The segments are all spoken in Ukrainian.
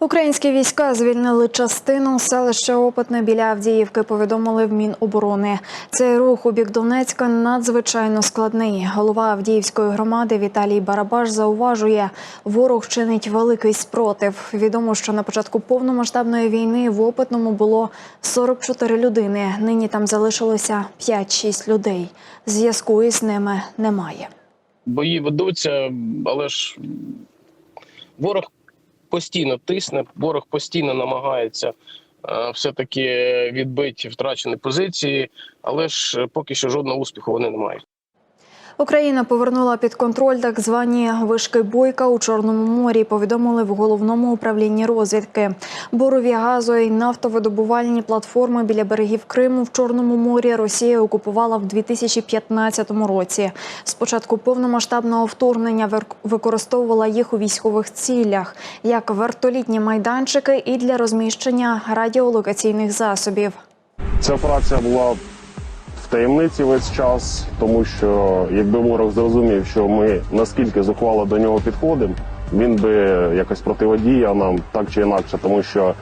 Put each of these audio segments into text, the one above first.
Українські війська звільнили частину селища Опитне біля Авдіївки. Повідомили в Міноборони. Цей рух у бік Донецька надзвичайно складний. Голова Авдіївської громади Віталій Барабаш зауважує, ворог чинить великий спротив. Відомо, що на початку повномасштабної війни в Опитному було 44 людини. Нині там залишилося 5-6 людей. Зв'язку із ними немає. бої ведуться, але ж ворог постійно тисне, ворог постійно намагається е, все-таки відбити втрачені позиції, але ж поки що жодного успіху вони не мають. Україна повернула під контроль так звані вишки бойка у Чорному морі. Повідомили в головному управлінні розвідки. Бурові газу і нафтовидобувальні платформи біля берегів Криму в Чорному морі Росія окупувала в 2015 році. Спочатку повномасштабного вторгнення використовувала їх у військових цілях, як вертолітні майданчики і для розміщення радіолокаційних засобів. Ця операція була таємниці весь час, тому що якби ворог зрозумів, що ми наскільки зухвало до нього підходимо, він би якось противодіяв нам так чи інакше, тому що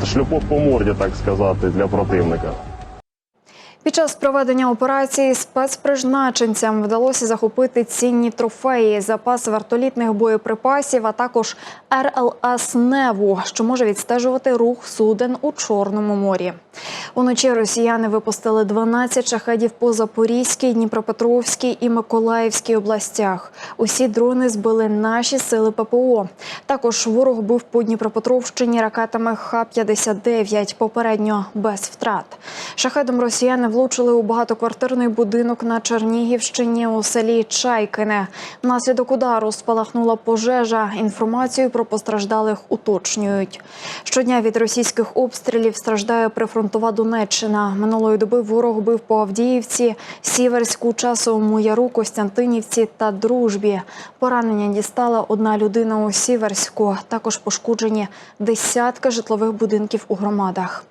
це шлюпок по морді, так сказати, для противника. Під час проведення операції спецпризначенцям вдалося захопити цінні трофеї, запас вертолітних боєприпасів, а також РЛС Неву, що може відстежувати рух суден у Чорному морі. Уночі росіяни випустили 12 шахедів по Запорізькій, Дніпропетровській і Миколаївській областях. Усі дрони збили наші сили ППО. Також ворог був по Дніпропетровщині ракетами Х-59, попередньо без втрат. Шахедом росіяни влучили у багатоквартирний будинок на Чернігівщині у селі Чайкине. Внаслідок удару спалахнула пожежа. Інформацію про постраждалих уточнюють. Щодня від російських обстрілів страждає прифронтова Донеччина. Минулої доби ворог бив по Авдіївці, Сіверську, Часовому Яру, Костянтинівці та Дружбі. Поранення дістала одна людина у Сіверську. Також пошкоджені десятки житлових будинків у громадах.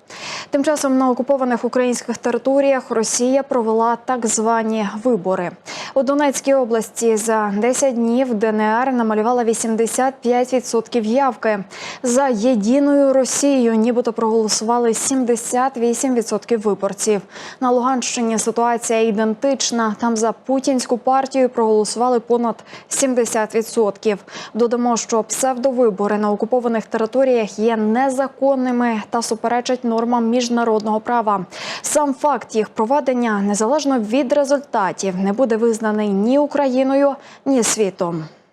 Тим часом на окупованих українських територіях Росія провела так звані вибори. У Донецькій області за 10 днів ДНР намалювала 85% явки. За єдиною Росією нібито проголосували 78% виборців. На Луганщині ситуація ідентична. Там за путінську партію проголосували понад 70%. Додамо, що псевдовибори на окупованих територіях є незаконними та суперечать нормам міжнародного права. Сам факт їх проведення, незалежно від результатів, не буде визнаний ні Україною, ні світом.